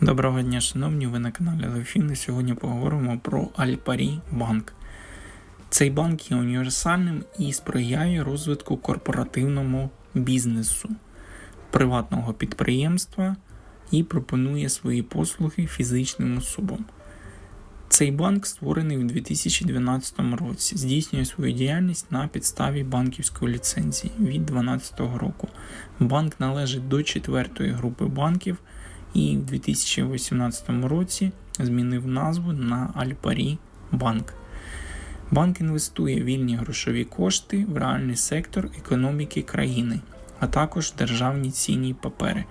Доброго дня, шановні, ви на каналі Левфін сьогодні поговоримо про Альпарі банк. Цей банк є універсальним і сприяє розвитку корпоративному бізнесу, приватного підприємства і пропонує свої послуги фізичним особам. Цей банк створений у 2012 році, здійснює свою діяльність на підставі банківської ліцензії від 2012 року. Банк належить до четвертої групи банків і в 2018 році змінив назву на Альпарі Банк. Банк інвестує вільні грошові кошти в реальний сектор економіки країни, а також державні цінні папери,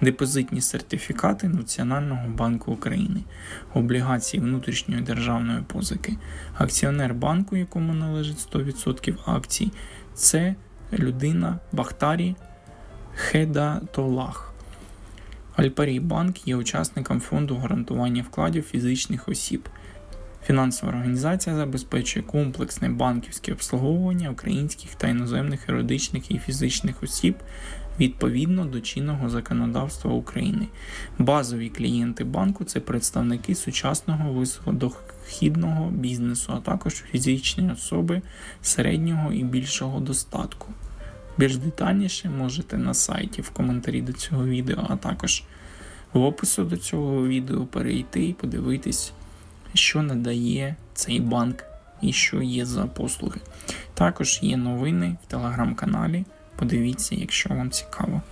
депозитні сертифікати Національного банку України, облігації внутрішньої державної позики. Акціонер банку, якому належить 100% акцій, це людина Бахтарі Хедатолах. Альпарі Банк є учасником фонду гарантування вкладів фізичних осіб. Фінансова організація забезпечує комплексне банківське обслуговування українських та іноземних юридичних і фізичних осіб відповідно до чинного законодавства України. Базові клієнти банку це представники сучасного високодохідного бізнесу, а також фізичні особи середнього і більшого достатку. Більш детальніше можете на сайті в коментарі до цього відео, а також в опису до цього відео перейти і подивитись, що надає цей банк і що є за послуги. Також є новини в телеграм-каналі. Подивіться, якщо вам цікаво.